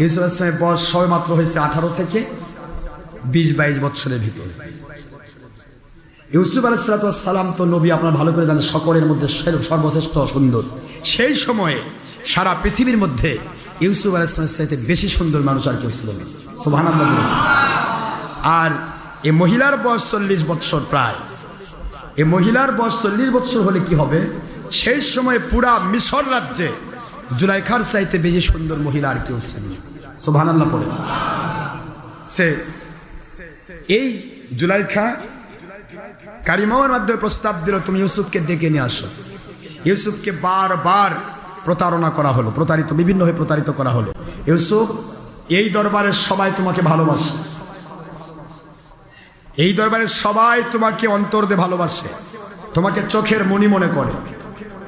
ইউসুফ আসলামের বয়স সবে মাত্র হয়েছে আঠারো থেকে বিশ, বাইশ বছরের ভিতরে। ইউসুফ আলাইসালাম তো নবী আপনার ভালো করে জানেন, সকলের মধ্যে সর্বশ্রেষ্ঠ সুন্দর। সেই সময়ে সারা পৃথিবীর মধ্যে ইউসুফ আলাইসলামের চাইতে বেশি সুন্দর মানুষ আর কেউ ছিল আর এ মহিলার বয়স চল্লিশ বৎসর প্রায়। এ মহিলার বয়স চল্লিশ বৎসর হলে কি হবে? সেই সময়ে পুরা মিশর রাজ্যে জুলাইখার চাইতে বেশি সুন্দর মহিলা আর কেউ ছিল না। সুবহান আল্লাহ পড়ে। সে, এই জুলাই খা কারিমাওয়ার মাধ্যমে প্রস্তাব দিল, তুমি ইউসুফকে ডেকে নিয়ে আসো। ইউসুফকে বারবার প্রতারণা করা হলো, প্রতারিত, বিভিন্ন হয়ে প্রতারিত করা হলো। ইউসুফ, এই দরবারের সবাই তোমাকে ভালোবাসে। এই দরবারের সবাই তোমাকে অন্তর দিয়ে ভালোবাসে। তোমাকে চোখের মনি মনে করে।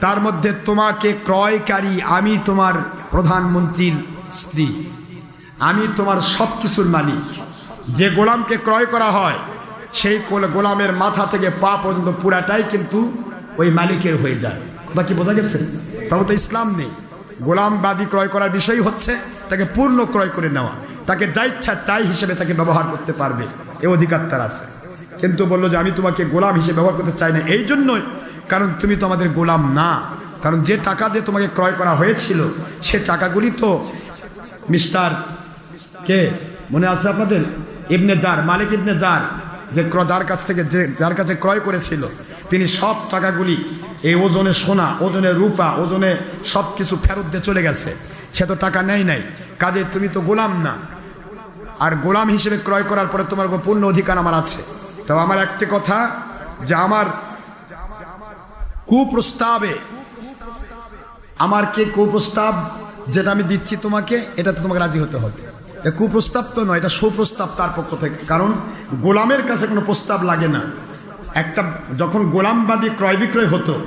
তার মধ্যে তোমাকে ক্রয়কারী আমি তোমার প্রধানমন্ত্রীর স্ত্রী। আমি তোমার সব কিছুর মালিক। যে গোলামকে ক্রয় করা হয়, সেই গোলামের মাথা থেকে পা পর্যন্ত পুরাটাই কিন্তু ওই মালিকের হয়ে যায়। কথা কি বোঝা গেছে? তবে তো ইসলাম নেই। গোলামবাদী ক্রয় করার বিষয় হচ্ছে তাকে পূর্ণ ক্রয় করে নেওয়া। তাকে যা ইচ্ছা তাই হিসেবে তাকে ব্যবহার করতে পারবে। এ অধিকার তার আছে। কিন্তু বলল যে আমি তোমাকে গোলাম হিসেবে ব্যবহার করতে চাই না, এই জন্যই। কারণ তুমি তো আমাদের গোলাম না। কারণ যে টাকা দিয়ে তোমাকে ক্রয় করা হয়েছিল, সে টাকাগুলি তো মিস্টার কে? মনে আছে আপনাদের? ইবনে জার, মালিক ইবনে জার, যে যার কাছ থেকে যে যার কাছে ক্রয় করেছিল, তিনি সব টাকাগুলি, এই ওজনে সোনা, ওজনে রূপা, ওজনে সব কিছু ফেরত দিয়ে চলে গেছে। সে তো টাকা নেয় নাই। কাজে তুমি তো গোলাম না। আর গোলাম হিসেবে ক্রয় করার পরে তোমার পূর্ণ অধিকার আমার আছে। তবে আমার একটি কথা, যে আমার কুপ্রস্তাবে, আমার কে কুপ্রস্তাব, যেটা আমি দিচ্ছি তোমাকে, এটাতে তোমাকে রাজি হতে হবে। কুপ্রস্তাব তো নয়, এটা সুপ্রস্তাব তার পক্ষ থেকে। কারণ গোলামের কাছে কোনো প্রস্তাব লাগে না। একটা, যখন গোলাম গোলামবাদী ক্রয় বিক্রয় হতো,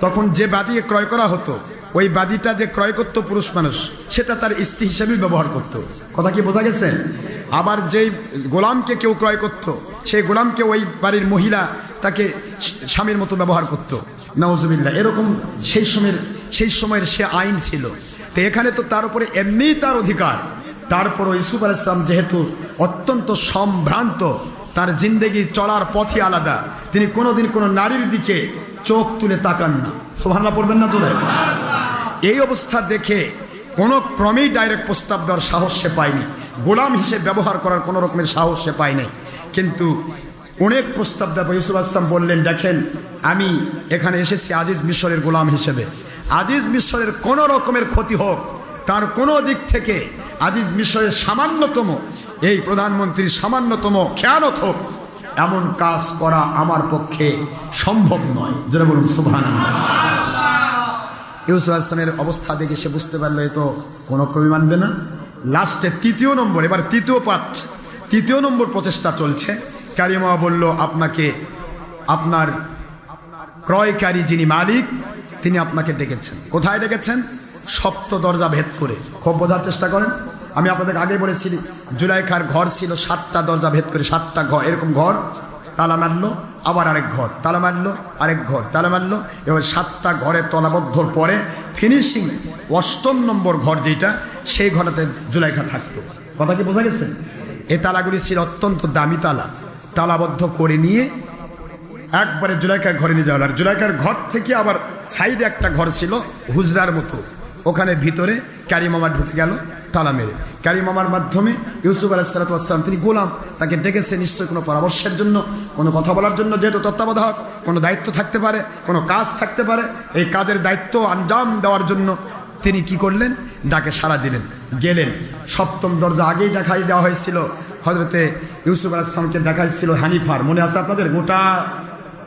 তখন যে বাদী ক্রয় করা হতো, ওই বাদীটা যে ক্রয় করতো পুরুষ মানুষ, সেটা তার স্ত্রী হিসেবেই ব্যবহার করত। কথা কি বোঝা গেছে? আবার যেই গোলামকে কেউ ক্রয় করত, সেই গোলামকে ওই বাড়ির মহিলা তাকে স্বামীর মতো ব্যবহার করত। নওয়াজবিল্লা এরকম সেই সময়ের সেই সময়ের সে আইন ছিল। তো এখানে তো তার উপরে এমনিই তার অধিকার। তারপরও ইসুফ আল ইসলাম যেহেতু অত্যন্ত সম্ভ্রান্ত, তার জিন্দেগি চলার পথই আলাদা। তিনি কোনোদিন কোনো নারীর দিকে চোখ তুলে তাকান না। সোহান্না পড়বেন না তোলে এই অবস্থা দেখে কোনো ক্রমেই ডাইরেক্ট প্রস্তাব দেওয়ার সাহস সে পায়নি। গোলাম হিসেবে ব্যবহার করার কোনো রকমের সাহস সে পায়নি। কিন্তু অনেক প্রস্তাব দেওয়া ইউসুফ আসলাম বললেন, দেখেন, আমি এখানে এসেছি আজিজ মিশরের গোলাম হিসেবে। আজিজ মিশরের কোনো রকমের ক্ষতি হোক, তার কোনো দিক থেকে আজিজ মিশরের সামান্যতম এই প্রধানমন্ত্রীর সামান্যতম খেয়ানত হোক এমন কাজ করা আমার পক্ষে সম্ভব নয়। যেটা বলুন সুভান ইউসুফ আসলামের অবস্থা দেখে সে বুঝতে পারল এ তো কোনো ক্রমে মানবে না। লাস্টে তৃতীয় নম্বর এবার তৃতীয় পাঠ তৃতীয় নম্বর প্রচেষ্টা চলছে। কারিমা বলল আপনাকে আপনার ক্রয়কারী যিনি মালিক তিনি আপনাকে ডেকেছেন। কোথায় ডেকেছেন? সপ্ত দরজা ভেদ করে। খুব বোঝার চেষ্টা করেন। আমি আপনাদের আগে বলেছি জুলাইখার ঘর ছিল সাতটা দরজা ভেদ করে সাতটা ঘর, এরকম ঘর, তালা মারলো, আবার আরেক ঘর, তালা মারলো, আরেক ঘর, তালা মারলো, এবার সাতটা ঘরে তলাবদ্ধর পরে ফিনিশিং অষ্টম নম্বর ঘর যেটা সেই ঘরেতে জুলাইখা থাকতো কথা কি বোঝা গেছে এই তালাগুলি ছিল অত্যন্ত দামি তালা, তালাবদ্ধ করে নিয়ে একবারে জুলাইকার ঘরে নিয়ে যাওয়া। আর জুলাইকার ঘর থেকে আবার সাইডে একটা ঘর ছিল হুজরার মতো, ওখানে ভিতরে ক্যারি মামা ঢুকে গেল, তালা মেরে। ক্যারি মামার মাধ্যমে ইউসুফ আলাহিসাল্লাম তিনি গোলাম, তাকে ডেকেছে নিশ্চয়ই কোনো পরামর্শের জন্য, কোনো কথা বলার জন্য, যেহেতু তত্ত্বাবধায়ক, কোনো দায়িত্ব থাকতে পারে, কোনো কাজ থাকতে পারে, এই কাজের দায়িত্ব আঞ্জাম দেওয়ার জন্য তিনি কি করলেন? ডাকে সাড়া দিলেন, গেলেন। সপ্তম দরজা আগেই দেখাই দেওয়া হয়েছিল হজরতে ইউসুফ আলাহিসামকে দেখাইছিল হানিফার। মনে আছে আপনাদের? গোটা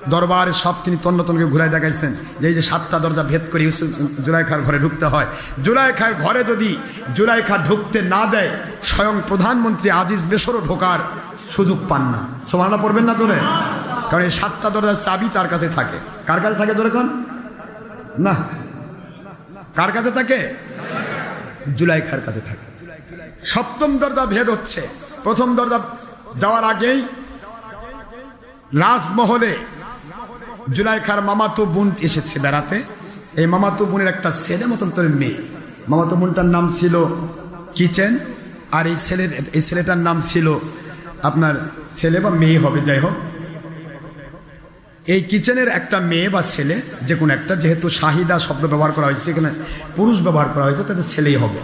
দরবারে সব তিনি তন্ন তন্নকে ঘুরাই দেখাইছেন। যে এই যে সাতটা দরজা ভেদ করে ইউসুফ, জুলাইখার ঘরে ঢুকতে হয়। জুলাইখার ঘরে যদি জুলাইখা ঢুকতে না দেয়, স্বয়ং প্রধানমন্ত্রী আজিজ বেসরও ঢোকার সুযোগ পান না। সোমানা পড়বেন না তোরে কারণ এই সাতটা দরজার চাবি তার কাছে থাকে। কার কাছে থাকে তোরে কোন না। কার কাছে থাকে? জুলাইখার কাছে থাকে। সপ্তম দরজা ভেদ হচ্ছে। প্রথম দরজা যাওয়ার আগেই রাজমহলে জুলাইখার মামাতো বোন এসেছে বেড়াতে। এই মামাতো বোনের একটা ছেলে মতন তোর মেয়ে। মামাতো বোনটার নাম ছিল কিচেন, আর এই ছেলের, এই ছেলেটার নাম ছিল আপনার ছেলে বা মেয়ে হবে, যাই হোক। এই কিচেনের একটা মেয়ে বা ছেলে, যে কোনো একটা, যেহেতু শাহিদা শব্দ ব্যবহার করা হয়েছে, এখানে পুরুষ ব্যবহার করা হয়েছে, তাদের ছেলেই হবে।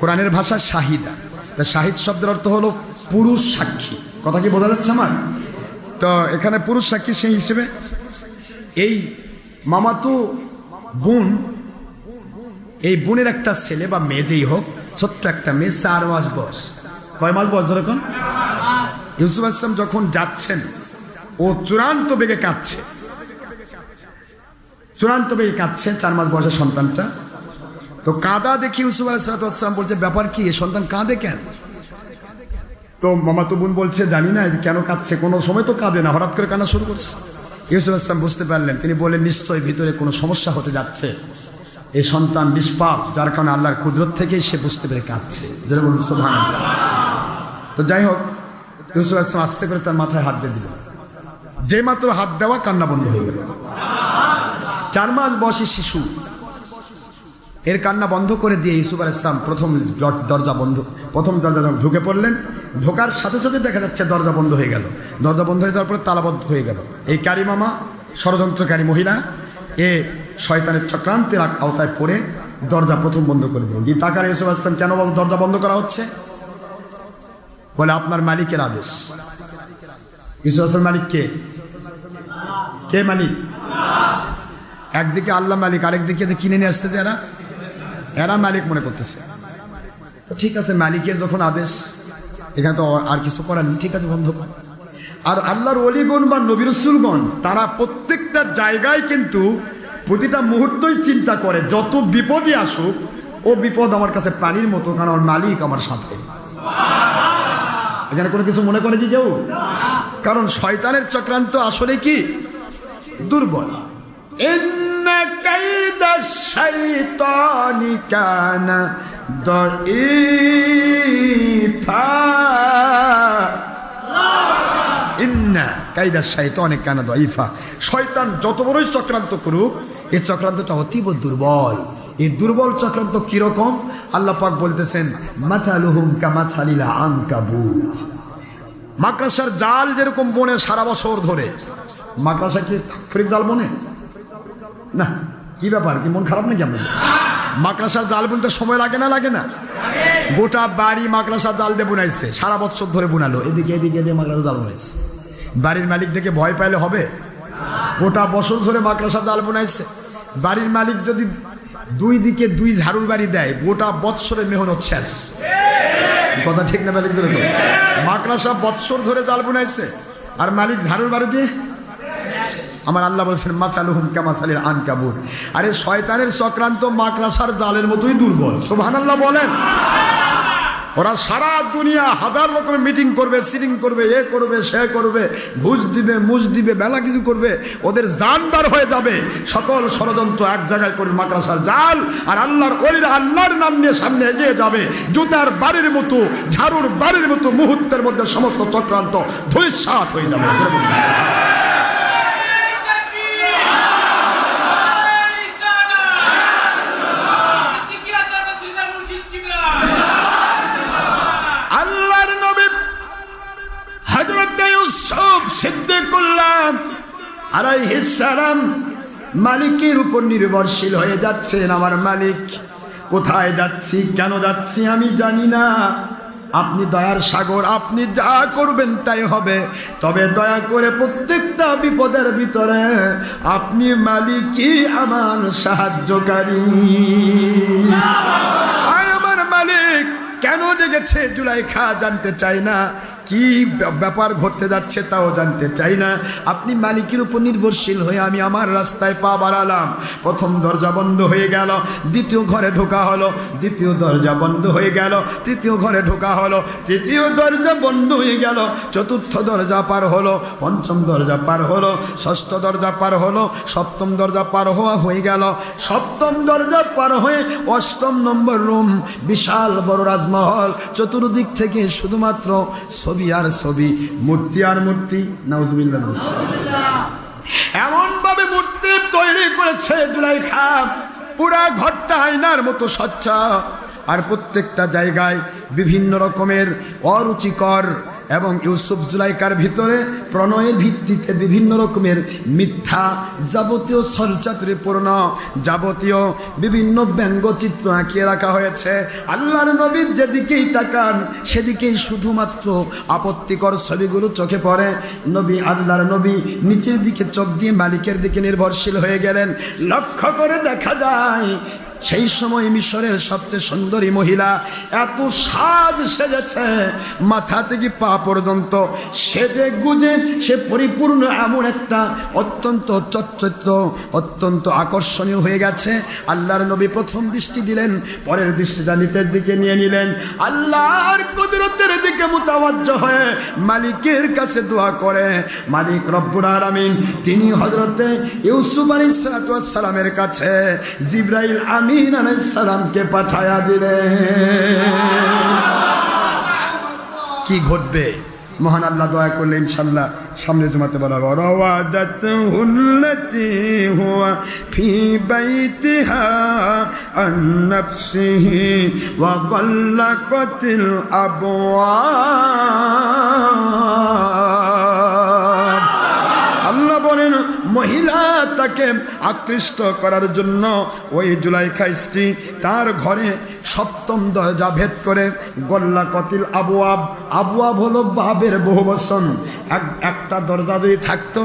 কোরআনের ভাষা শাহিদা। তা শাহিদ শব্দের অর্থ হলো পুরুষ সাক্ষী। কথা কি বোঝা যাচ্ছে আমার? তো এখানে পুরুষ সাক্ষী সেই হিসেবে এই মামাতু বোন, এই বোনের একটা ছেলে বা মেয়ে যেই হোক, ছোট্ট একটা মেয়ে, চার মাস বয়স। কয় মাস বয়স যখন ইউসুফ আসলাম যখন যাচ্ছেন, ও চূড়ান্ত বেগে কাঁদছে। চূড়ান্ত বেগে কাঁদছে, চার মাস বয়সের সন্তানটা। তো কাঁদা দেখি ইউসুফ আলাইসালাম বলছে, ব্যাপার কি সন্তান কাঁদে কেন? তো মামাতো বোন বলছে, জানি না কেন কাঁদছে? কোনো সময় তো কাঁদে না, হঠাৎ করে কান্না শুরু করছে। ইউসুফ আসলাম বুঝতে পারলেন, তিনি বললেন, নিশ্চয়ই ভিতরে কোনো সমস্যা হতে যাচ্ছে। এই সন্তান নিষ্পাপ, যার কারণে আল্লাহর কুদরত থেকেই সে বুঝতে পেরে কাঁদছে। তো যাই হোক, ইউসুফ আসলাম আসতে করে তার মাথায় হাত দিয়ে দিল যে মাত্র হাত দেওয়া, কান্না বন্ধ হয়ে গেল। চার মাস বয়সী শিশু। এর কান্না বন্ধ করে দিয়ে ইউসুফ আল ইসলাম প্রথম দরজা বন্ধ প্রথম দরজা ঢুকে পড়লেন ঢোকার সাথে সাথে দেখা যাচ্ছে দরজা বন্ধ হয়ে গেল। দরজা বন্ধ হয়ে যাওয়ার পরে তালাবদ্ধ হয়ে গেল। এই কারি মামা, ষড়যন্ত্রকারী মহিলা, এ শয়তানের চক্রান্তের আওতায় পড়ে দরজা প্রথম বন্ধ করে দিলেন। দিয়ে তাকার ইসুফ আল ইসলাম কেন দরজা বন্ধ করা হচ্ছে? বলে, আপনার মালিকের আদেশ। ইসুফ আসলাম মালিক কে? কে মালিক? একদিকে আল্লাহ মালিক আরেকদিকে যে কিনে নিয়ে আসতেছে এরা। এরা মালিক মনে করতেছে। তো ঠিক আছে, মালিকের যখন আদেশ এখানে তো আর কিছু করার নিঠিক ঠিক আছে বন্ধ করে আর আল্লাহর অলিগণ বা নবিরসুলগণ তারা প্রত্যেকটা জায়গায় কিন্তু প্রতিটা মুহূর্তই চিন্তা করে, যত বিপদই আসুক, ও বিপদ আমার কাছে পানির মতো, কারণ আমার মালিক আমার সাথে। এখানে কোনো কিছু মনে করে যে কারণ শয়তানের চক্রান্ত আসলে কি? দুর্বল। শৈতানিকানা দ ইন্না কায়দা শাহিত অনেক কানা দইফা। শয়তান যত বড়ই চক্রান্ত করুক, এই চক্রান্তটা অতীব দুর্বল। এই দুর্বল চক্রান্ত কীরকম আল্লাহ পাক বলতেছেন মাথা লুহুম কামাথালিলা আংকাবুত মাকড়াসার জাল যেরকম বনে সারা বছর ধরে। মাকড়াসা কি ফ্রিজ জাল বনে? না, কি ব্যাপার? কি মন খারাপ নাকি আপনার? মাকড়াসার জাল বুনতে সময় লাগে না লাগে না? গোটা বাড়ি মাকড়াসার জাল দিয়ে বুনাইছে, সারা বছর ধরে বুনালো। এদিকে এদিকে দিয়ে মাকড়াসা জাল বুনাইছে। বাড়ির মালিক দেখে ভয় পাইলে হবে? গোটা বছর ধরে মাকড়াসা জাল বুনাইছে। বাড়ির মালিক যদি দুই দিকে দুই ঝাড়ুর বাড়ি দেয়, গোটা বৎসরে মেহনত শেষ। কথা ঠিক না মালিক? ধরে মাকড়াসা বৎসর ধরে জাল বুনাইছে। আর মালিক ঝাড়ুর বাড়ি দিয়ে আমার আল্লাহ বলছেন মাথালুহুম কামাথালির আন কাবুর আরে, শয়তানের চক্রান্ত মাকড়াসার জালের মতোই দুর্বল। সোভান আল্লাহ বলেন। ওরা সারা দুনিয়া হাজার রকমের মিটিং করবে, সিটিং করবে, এ করবে, সে করবে, ঘুষ দিবে মুজ দিবে, বেলা কিছু করবে, ওদের জানবার হয়ে যাবে। সকল ষড়যন্ত্র এক জায়গায় করে মাকড়াসার জাল, আর আল্লাহর অলিরা আল্লাহর নাম নিয়ে সামনে এগিয়ে যাবে। জুতার বাড়ির মতো, ঝাড়ুর বাড়ির মতো মুহূর্তের মধ্যে সমস্ত চক্রান্ত ধৈর্যাত হয়ে যাবে। সিদ্দিকুল্লাহ আলাইহিস সালাম, মালিকের উপর নির্ভরশীল হয়ে যাচ্ছেন আমার মালিক। কোথায় যাচ্ছি, কেন যাচ্ছি আমি জানি না। আপনি দয়ার সাগর, আপনি যা করবেন তাই হবে। তবে দয়া করে প্রত্যেকটা বিপদের ভিতরে আপনি মালিকই আমার সাহায্যকারী। আমার মালিক, কেন ডেকেছে জুলাইখা জানতে চাই না। কি ব্য- ব্যাপার ঘটতে যাচ্ছে তাও জানতে চাই না। আপনি মালিকের উপর নির্ভরশীল হয়ে আমি আমার রাস্তায় পা বাড়ালাম। প্রথম দরজা বন্ধ হয়ে গেল, দ্বিতীয় ঘরে ঢোকা হলো, দ্বিতীয় দরজা বন্ধ হয়ে গেল, তৃতীয় ঘরে ঢোকা হলো, তৃতীয় দরজা বন্ধ হয়ে গেল, চতুর্থ দরজা পার হলো, পঞ্চম দরজা পার হলো, ষষ্ঠ দরজা পার হলো, সপ্তম দরজা পার হওয়া হয়ে গেল, সপ্তম দরজা পার হয়ে অষ্টম নম্বর রুম, বিশাল বড় রাজমহল, চতুর্দিক থেকে শুধুমাত্র ছবি আর ছবি, মূর্তি আর মূর্তি নাউজবিল্লা এমন ভাবে মূর্তি তৈরি করেছে জুলাইখা, পুরা ঘরটা আয়নার মতো স্বচ্ছ। আর প্রত্যেকটা জায়গায় বিভিন্ন রকমের অরুচিকর এবং ইউসুফ জুলাইকার ভিতরে প্রণয়ের ভিত্তিতে বিভিন্ন রকমের মিথ্যা যাবতীয় সলচাতুরিপূর্ণ যাবতীয় বিভিন্ন ব্যঙ্গচিত্র আঁকিয়ে রাখা হয়েছে। আল্লাহর নবীর যেদিকেই তাকান, সেদিকেই শুধুমাত্র আপত্তিকর ছবিগুলো চোখে পড়ে। নবী, আল্লাহর নবী নিচের দিকে, চোখ দিয়ে মালিকের দিকে নির্ভরশীল হয়ে গেলেন। লক্ষ্য করে দেখা যায় সেই সময় মিশরের সবচেয়ে সুন্দরী মহিলা এত সাজ সেজেছে, মাথা থেকে পা পর্যন্ত সেজে গুজে, সে পরিপূর্ণ এমন একটা অত্যন্ত চচ্চত্র অত্যন্ত আকর্ষণীয় হয়ে গেছে। আল্লাহর নবী প্রথম দৃষ্টি দিলেন, পরের দৃষ্টিটা নিতের দিকে নিয়ে নিলেন। আল্লাহর কুদরতের দিকে মোতাবজ্জ হয়ে মালিকের কাছে দোয়া করে, মালিক রব্বুর আলামিন, তিনি হজরতে ইউসুফ আলী সালামের কাছে জিব্রাইল আমিন সালামকে পাঠায়া দিলেন কি ঘটবে? মহান আল্লাহ দয়া করলে ইনশাল্লাহ সামনে জমাতে বলা হুয়া ফি বাইতিহা মহিলা তাকে আকৃষ্ট করার জন্য ওই জুলাইখা স্ত্রী তার ঘরে সপ্তম দরজা ভেদ করে গল্লা কতিল আবুয়াব আবুয়াব হলো বাবের বহু বসন এক, একটা দরজা যদি থাকতো,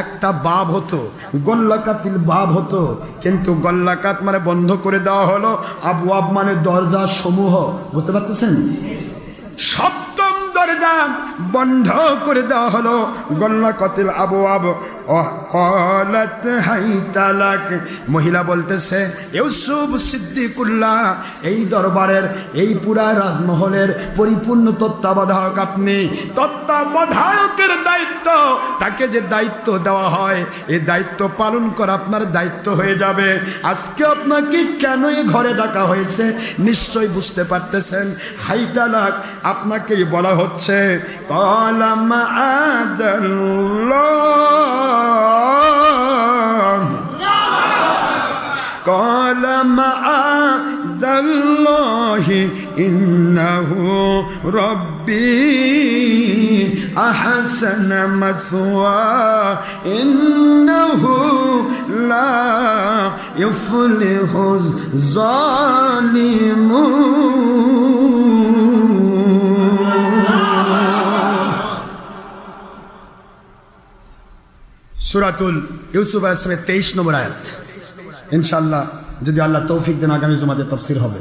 একটা বাব হতো গল্লাকাতিল বাব হতো। কিন্তু গল্লাকাত মানে বন্ধ করে দেওয়া হলো। আবুয়াব মানে দরজা সমূহ। বুঝতে পারতেছেন? সপ্তম দরজা বন্ধ করে দেওয়া হলো। গল্লা কতিল আবু আব। মহিলা বলতেছে, ইউসুফ সিদ্দিকুল্লাহ, এই দরবারের, এই পুরা রাজমহলের পরিপূর্ণ তত্ত্বাবধায়ক আপনি। তত্ত্বাবধায়কের দায়িত্ব। তাকে যে দায়িত্ব দেওয়া হয় এই দায়িত্ব পালন করা আপনার দায়িত্ব হয়ে যাবে। আজকে আপনাকে কেন এই ঘরে ডাকা হয়েছে? নিশ্চয়ই বুঝতে পারতেছেন। হাই তালাক, আপনাকেই বলা হচ্ছে। قال معاذ الله. قال معاذ الله إنه ربي أحسن مثوى. إنه لا يفلح الظالمون. সুরাতুল ইউসুফ আসলামের তেইশ নম্বর আয়াত। ইনশাল্লাহ যদি আল্লাহ তৌফিক দেন, আগামী জমাতে তফসির হবে।